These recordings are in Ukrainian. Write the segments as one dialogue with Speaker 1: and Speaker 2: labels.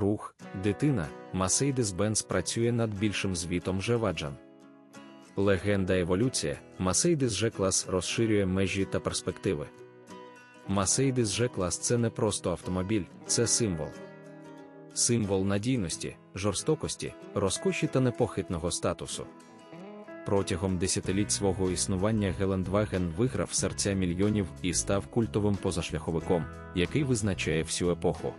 Speaker 1: рух, дитина, Mercedes-Benz працює над більшим звітом Жеваджан. Легенда еволюція, Mercedes G-клас розширює межі та перспективи. Mercedes G-клас це не просто автомобіль, це символ. Символ надійності, жорстокості, розкоші та непохитного статусу. Протягом десятиліть свого існування Гелендваген виграв серця мільйонів і став культовим позашляховиком, який визначає всю епоху.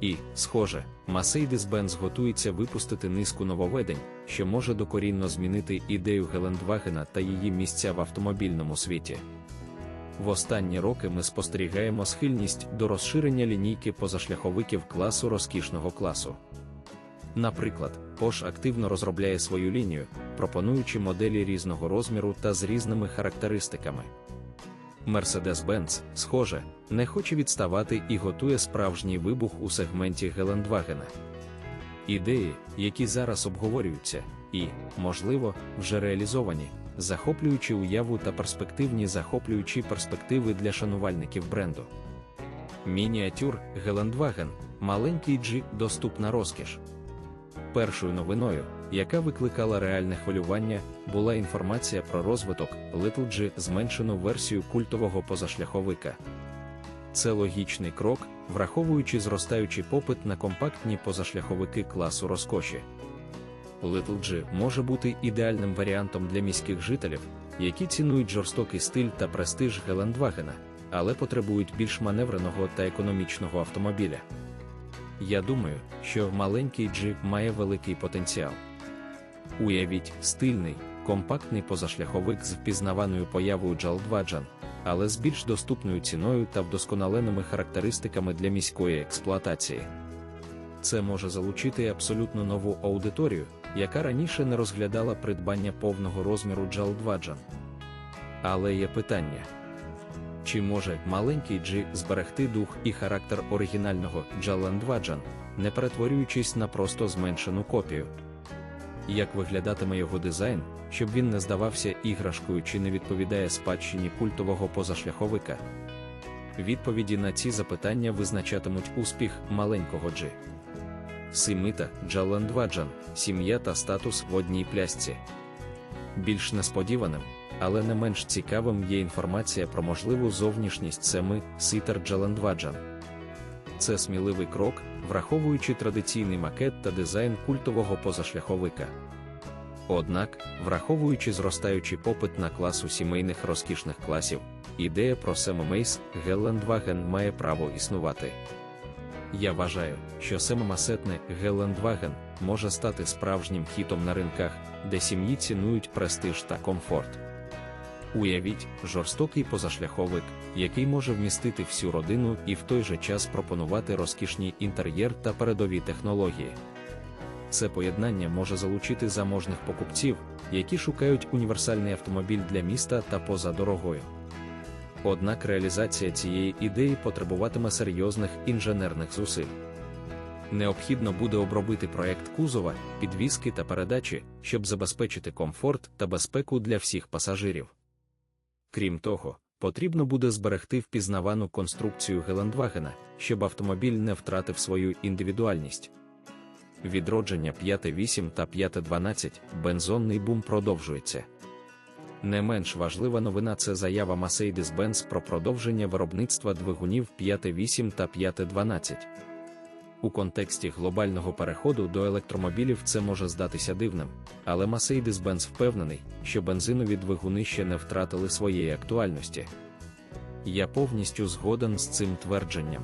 Speaker 1: І, схоже, Mercedes-Benz готується випустити низку нововведень, що може докорінно змінити ідею Гелендвагена та її місця в автомобільному світі. В останні роки ми спостерігаємо схильність до розширення лінійки позашляховиків класу розкішного класу. Наприклад, Porsche активно розробляє свою лінію, пропонуючи моделі різного розміру та з різними характеристиками. Mercedes-Benz, схоже, не хоче відставати і готує справжній вибух у сегменті Гелендвагена. Ідеї, які зараз обговорюються, і, можливо, вже реалізовані, захоплюючи уяву та перспективні захоплюючі перспективи для шанувальників бренду. Мініатюр Гелендваген, маленький G доступна розкіш. Першою новиною, яка викликала реальне хвилювання, була інформація про розвиток Little G зменшену версію культового позашляховика. Це логічний крок, враховуючи зростаючий попит на компактні позашляховики класу розкоші. Little G може бути ідеальним варіантом для міських жителів, які цінують жорстокий стиль та престиж Гелендвагена, але потребують більш маневреного та економічного автомобіля. Я думаю, що маленький G має великий потенціал. Уявіть, стильний, компактний позашляховик з впізнаваною появою Джалдваджан, але з більш доступною ціною та вдосконаленими характеристиками для міської експлуатації. Це може залучити абсолютно нову аудиторію, яка раніше не розглядала придбання повного розміру Джалдваджан. Але є питання. Чи може маленький G зберегти дух і характер оригінального Джаландваджан, не перетворюючись на просто зменшену копію? Як виглядатиме його дизайн, щоб він не здавався іграшкою чи не відповідає спадщині культового позашляховика? Відповіді на ці запитання визначатимуть успіх маленького G. Симита Джаландваджан, сім'я та статус в одній плясці. Більш несподіваним, але не менш цікавим є інформація про можливу зовнішність семи Ситер Джаландваджан. Це сміливий крок, враховуючи традиційний макет та дизайн культового позашляховика. Однак, враховуючи зростаючий попит на класу сімейних розкішних класів, ідея про Семемейс Гелендваген має право існувати. Я вважаю, що семимасетне Гелендваген може стати справжнім хітом на ринках, де сім'ї цінують престиж та комфорт. Уявіть, жорстокий позашляховик, який може вмістити всю родину і в той же час пропонувати розкішний інтер'єр та передові технології. Це поєднання може залучити заможних покупців, які шукають універсальний автомобіль для міста та поза дорогою. Однак реалізація цієї ідеї потребуватиме серйозних інженерних зусиль. Необхідно буде обробити проект кузова, підвіски та передачі, щоб забезпечити комфорт та безпеку для всіх пасажирів. Крім того, потрібно буде зберегти впізнавану конструкцію Гелендвагена, щоб автомобіль не втратив свою індивідуальність. Відродження 5.8 та 5.12 бензонний бум продовжується. Не менш важлива новина це заява Mercedes-Benz про продовження виробництва двигунів 5.8 та 5.12. У контексті глобального переходу до електромобілів це може здатися дивним, але Mercedes-Benz впевнений, що бензинові двигуни ще не втратили своєї актуальності. Я повністю згоден з цим твердженням.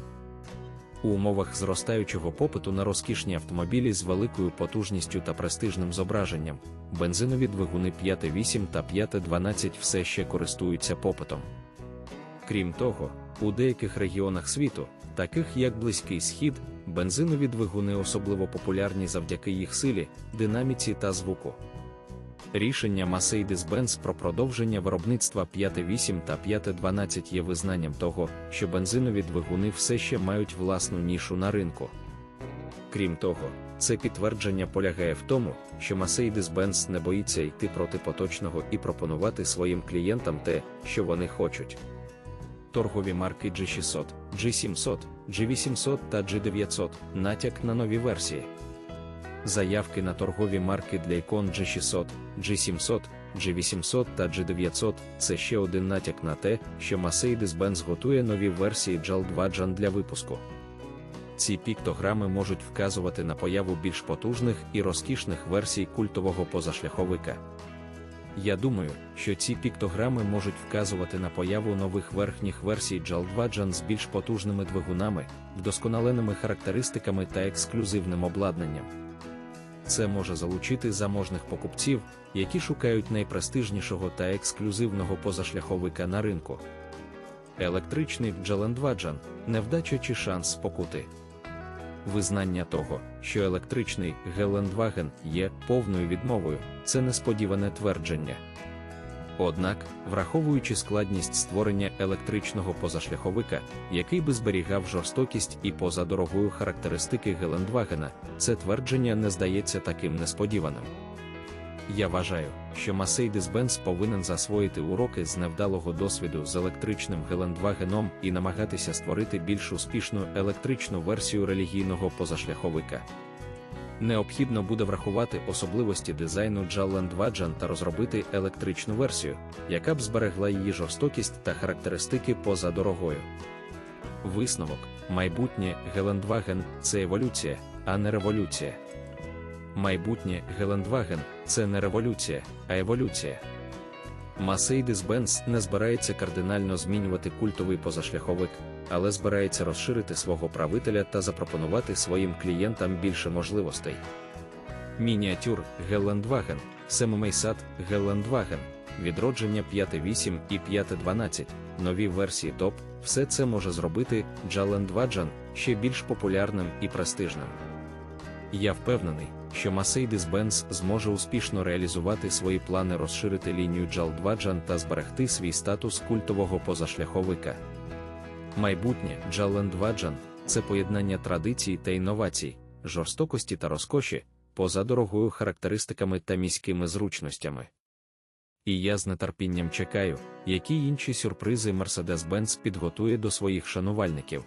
Speaker 1: У умовах зростаючого попиту на розкішні автомобілі з великою потужністю та престижним зображенням, бензинові двигуни 5.8 та 5.12 все ще користуються попитом. Крім того, у деяких регіонах світу, таких як Близький Схід, бензинові двигуни особливо популярні завдяки їх силі, динаміці та звуку. Рішення Mercedes-Benz про продовження виробництва 5.8 та 5.12 є визнанням того, що бензинові двигуни все ще мають власну нішу на ринку. Крім того, це підтвердження полягає в тому, що Mercedes-Benz не боїться йти проти поточного і пропонувати своїм клієнтам те, що вони хочуть. Торгові марки G600, G700, G800 та G900 натяк на нові версії. Заявки на торгові марки для ікон G600, G700, G800 та G900 це ще один натяк на те, що Mercedes-Benz готує нові версії JAL2 Jan для випуску. Ці піктограми можуть вказувати на появу більш потужних і розкішних версій культового позашляховика. Я думаю, що ці піктограми можуть вказувати на появу нових верхніх версій JAL2 з більш потужними двигунами, вдосконаленими характеристиками та ексклюзивним обладнанням. Це може залучити заможних покупців, які шукають найпрестижнішого та ексклюзивного позашляховика на ринку. Електричний Джалендваджан невдача чи шанс спокути. Визнання того, що електричний Гелендваген є повною відмовою, це несподіване твердження. Однак, враховуючи складність створення електричного позашляховика, який би зберігав жорстокість і поза дорогою характеристики Гелендвагена, це твердження не здається таким несподіваним. Я вважаю, що Mercedes-Benz повинен засвоїти уроки з невдалого досвіду з електричним Гелендвагеном і намагатися створити більш успішну електричну версію релігійного позашляховика. Необхідно буде врахувати особливості дизайну Джаллендваджан та розробити електричну версію, яка б зберегла її жорстокість та характеристики поза дорогою. Висновок, майбутнє Гелендваген це еволюція, а не революція. Майбутнє Гелендваген це не революція, а еволюція. Mercedes-Benz не збирається кардинально змінювати культовий позашляховик, але збирається розширити свого правителя та запропонувати своїм клієнтам більше можливостей. Мініатюр Гелендваген, Семийсад Гелендваген, відродження 5.8 і 5.12, нові версії топ, все це може зробити Джалендваджан ще більш популярним і престижним. Я впевнений, що Mercedes-Benz зможе успішно реалізувати свої плани розширити лінію JAL2 та зберегти свій статус культового позашляховика. Майбутнє JAL2 – це поєднання традицій та інновацій, жорстокості та розкоші, поза дорогою характеристиками та міськими зручностями. І я з нетерпінням чекаю, які інші сюрпризи Mercedes-Benz підготує до своїх шанувальників.